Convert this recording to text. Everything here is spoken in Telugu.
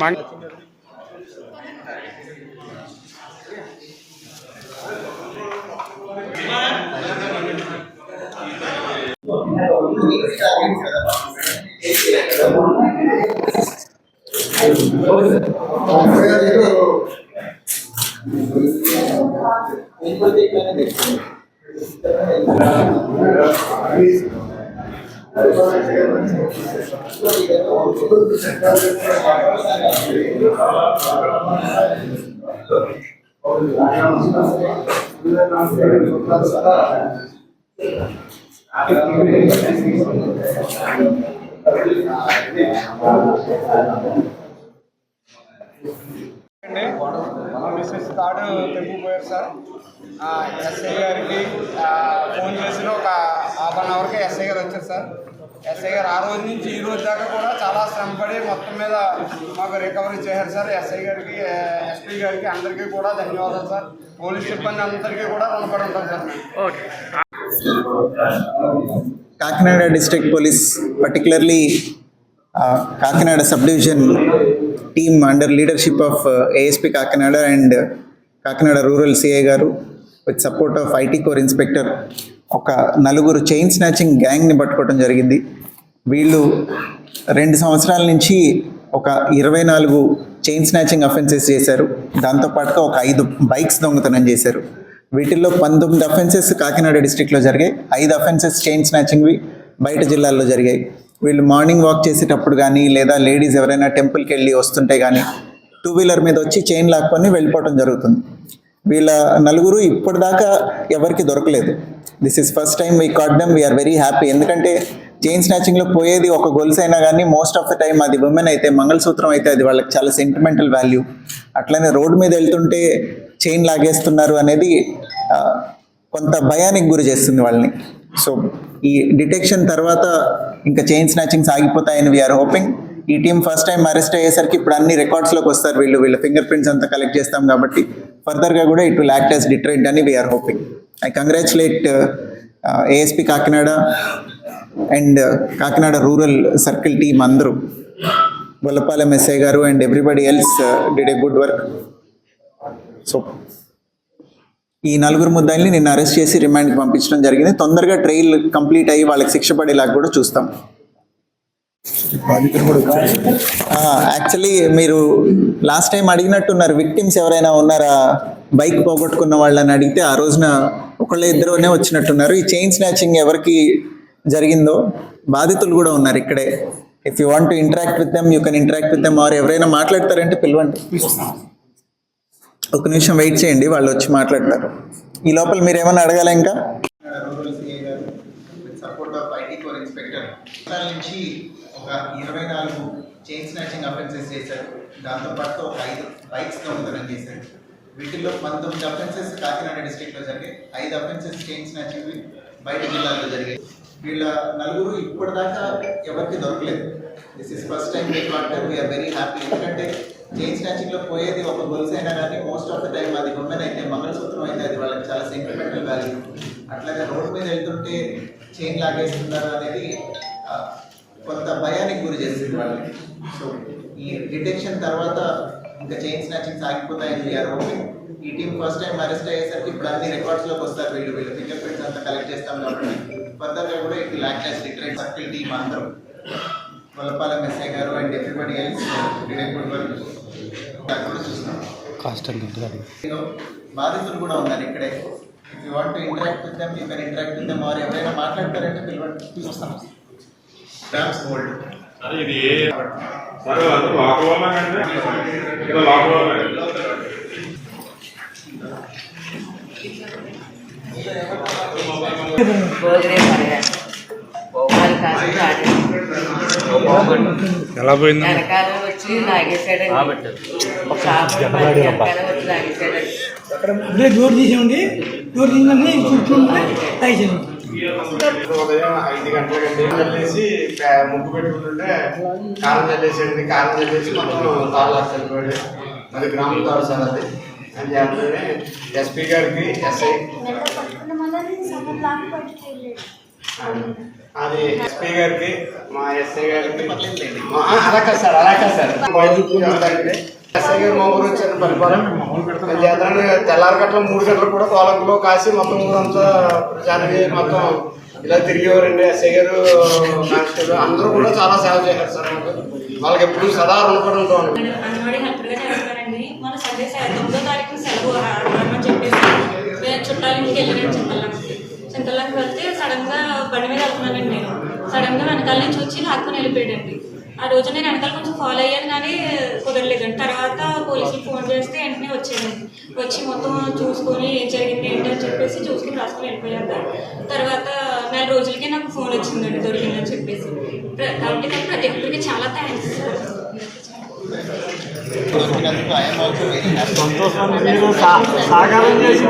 మంగ్ అండి మిస్సెస్ థర్డ్ తెగిపోయారు సార్ ఆ, ఎస్ఐ గారికి ఫోన్ చేసిన ఒక హాఫ్ అన్ అవర్కి ఎస్ఐ గారు వచ్చారు సార్. ఎస్ఐ గారు ఆ రోజు నుంచి ఈ రోజు దాకా కూడా చాలా శ్రమపడి మొత్తం మీద మాకు రికవరీ చేశారు సార్. ఎస్ఐ గారికి ఎస్పీ గారికి అందరికీ కూడా ధన్యవాదాలు సార్. పోలీస్ సిబ్బంది అందరికీ కూడా రుణపడి ఉంటాం sir. Kakinada district police particularly Kakinada sub division team under leadership of ASP Kakinada and Kakinada rural CI garu with support of IT core inspector ఒక నలుగురు చైన్ స్నాచింగ్ గ్యాంగ్ని పట్టుకోవడం జరిగింది. వీళ్ళు రెండు సంవత్సరాల నుంచి ఒక ఇరవై నాలుగు చైన్ స్నాచింగ్ అఫెన్సెస్ చేశారు. దాంతోపాటుగా ఒక ఐదు బైక్స్ దొంగతనం చేశారు. వీటిల్లో పంతొమ్మిది అఫెన్సెస్ కాకినాడ డిస్టిక్లో జరిగాయి. ఐదు అఫెన్సెస్ చైన్ స్నాచింగ్వి బయట జిల్లాల్లో జరిగాయి. వీళ్ళు మార్నింగ్ వాక్ చేసేటప్పుడు కానీ లేదా లేడీస్ ఎవరైనా టెంపుల్కి వెళ్ళి వస్తుంటే కానీ టూ వీలర్ మీద వచ్చి చైన్ లాక్కొని వెళ్ళిపోవడం జరుగుతుంది. వీళ్ళ నలుగురు ఇప్పటిదాకా ఎవరికి దొరకలేదు. This is first time we caught them we are very happy ఎందుకంటే చైన్ స్నాచింగ్లో పోయేది ఒక గొలుసు అయినా కానీ మోస్ట్ ఆఫ్ ద టైం అది ఉమెన్ అయితే మంగళసూత్రం అయితే అది వాళ్ళకి చాలా సెంటిమెంటల్ వాల్యూ అట్లనే రోడ్డు మీద వెళ్తుంటే చైన్ లాగేస్తున్నారు అనేది కొంత భయానికి గురి చేస్తుంది వాళ్ళని. సో ఈ డిటెక్షన్ తర్వాత ఇంకా చైన్ స్నాచింగ్స్ ఆగిపోతాయని వీఆర్ హోపింగ్ ఈ టీం ఫస్ట్ టైం అరెస్ట్ అయ్యేసరికి ఇప్పుడు అన్ని రికార్డ్స్లోకి వస్తారు వీళ్ళు. వీళ్ళ ఫింగర్ ప్రింట్స్ అంతా కలెక్ట్ చేస్తాం కాబట్టి. ఫర్దర్గా కూడా it will act as deterrent అని we're hoping I congratulate ASP Kakinada and uh, Kakinada rural circle team అందరూ. గొల్లపాలెం ఎస్ఐ గారు and everybody else did a good work so ఈ నలుగురు ముద్దాయిల్ని నిన్న అరెస్ట్ చేసి రిమాండ్కి పంపించడం జరిగింది. తొందరగా ట్రయల్ కంప్లీట్ అయ్యి వాళ్ళకి శిక్ష పడేలాగా కూడా చూస్తాం. యాక్చువల్లీ మీరు లాస్ట్ టైం అడిగినట్టున్నారు విక్టిమ్స్ ఎవరైనా ఉన్నారా? బైక్ పోగొట్టుకున్న వాళ్ళని అడిగితే ఆ రోజున ఒకళ్ళ ఇద్దరునే వచ్చినట్టున్నారు. ఈ చైన్ స్నాచింగ్ ఎవరికి జరిగిందో బాధితులు కూడా ఉన్నారు ఇక్కడే. If you want to interact with them you can interact with them or ఎవరైనా మాట్లాడతారంటే పిలవండి. ఒక నిమిషం వెయిట్ చేయండి వాళ్ళు వచ్చి మాట్లాడతారు. ఈ లోపల మీరు ఏమైనా అడగాల ఇంకా? ఒక ఇరవై నాలుగు చైన్ స్నాచింగ్ అఫెన్సెస్ చేశారు. దాంతోపాటు ఒక ఐదు బైక్స్ దొంగతనం చేశారు. వీటిల్లో పంతొమ్మిది అఫెన్సెస్ కాకినాడ డిస్ట్రిక్ట్లో జరిగాయి. ఐదు అఫెన్సెస్ చైన్ స్నాచింగ్ బయట జిల్లాల్లో జరిగాయి. వీళ్ళ నలుగురు ఇప్పటిదాకా ఎవరికి దొరకలేదు. This is first time we got we're very happy ఎందుకంటే చైన్ స్నాచింగ్లో పోయేది ఒక గొలుసు అయినా కానీ మోస్ట్ ఆఫ్ ద టైం అది ఉమెన్ అయితే మంగళసూత్రం అయితే అది వాళ్ళకి చాలా సెంటిమెంటల్ వాల్యూ అట్లాగే రోడ్డు మీద వెళ్తుంటే చైన్ లాగేస్తున్నారు అనేది కొంత భయానికి గురి చేస్తుంది వాళ్ళని సో ఈ డిటెక్షన్ తర్వాత ఇంకా చైన్ స్నాచింగ్స్ ఆగిపోతాయని హోపింగ్ ఈ టీం ఫస్ట్ టైం అరెస్ట్ అయ్యేసరికి ఇప్పుడు అన్ని రికార్డ్స్లోకి వస్తారు వీళ్ళు. వీళ్ళ ఫింగర్ ప్రింట్స్ అంతా కలెక్ట్ చేస్తాం కాబట్టి. ఫర్దర్గా కూడా it lock as deterrent circle team అందరూ వల్లపాలెం ఎస్ఐ గారు అండ్ ఎవ్రీబడి ఎల్స్ కూడా చూస్తున్నాం. బాధితులు కూడా ఉన్నారు ఇక్కడే. If you want interact with them you can interact with them or ఎవరైనా మాట్లాడతారంటే పిలవండి. చూస్తాం డాన్స్ గోల్డ్ అరే ఇది ఏ సరే అది లోకల్ వాళ్ళకంటే ఇది ఆడాడు ఎలా పోయింది? వచ్చి ఇప్పుడే డోర్ తీసేయండి. తీసిందని కూర్చుంటే అయిపోయింది ఉదయం ఐదు గంటలకండి వెళ్ళేసి ముగ్గు పెట్టుకుంటుంటే కారం చల్లేసేయండి కారం చల్లేసి మొత్తం తాళ్ళు చల్లిపోయాడు అది గ్రామం తాడు సార్ అది. అని చెప్పగానే ఎస్పీ గారికి ఎస్ఐ. అది ఎస్పీ గారికి మా ఎస్ఐ గారికి. అలా కాదు సార్ అలా కాదు సార్. ఎస్ఐ గారు మా ఊరు వచ్చారు పరిపాలన. చేద్దామని తెల్లారి గట్ల మూడు గంటలకు కూడా కోలంలో కాసి మొత్తం ఊరంతా ప్రచారం మొత్తం ఇలా తిరిగేవారండి. ఎస్ఐ గారు కానిస్టేబుల్ అందరూ కూడా చాలా సేవ చేశారు సార్ మాకు. వాళ్ళకి ఎప్పుడు సదా రుణపడి ఉంటాం. అంగన్వాడీ హెల్పర్గా చేస్తానండి మన సండే సె- తారీఖు సెలవు అని చెప్పేసి మేము చుట్టాల ఇంటికి వెళ్ళాను చింతల్లాకి చింతల్లాకి వెళ్తే సడన్గా బండి మీద వెళ్తున్నానండి నేను. సడన్గా వెనకాల నుంచి వచ్చి లాక్కుని వెళ్ళిపోయాడండి ఆ రోజు నేను వెనకాల కొంచెం ఫాలో అయ్యాను కానీ కుదరలేదండి తర్వాత పోలీసులు ఫోన్ చేస్తే వెంటనే వచ్చానండి వచ్చి మొత్తం చూసుకొని ఏం జరిగింది ఏంటి అని చెప్పేసి చూసుకుని రాసుకొని వెళ్ళిపోయాక తర్వాత నెల రోజులకే నాకు ఫోన్ వచ్చిందండి దొరికిందని చెప్పేసి. కాబట్టి నాకు ప్రతి ఒక్కరికి చాలా థ్యాంక్స్ మీరు చేసి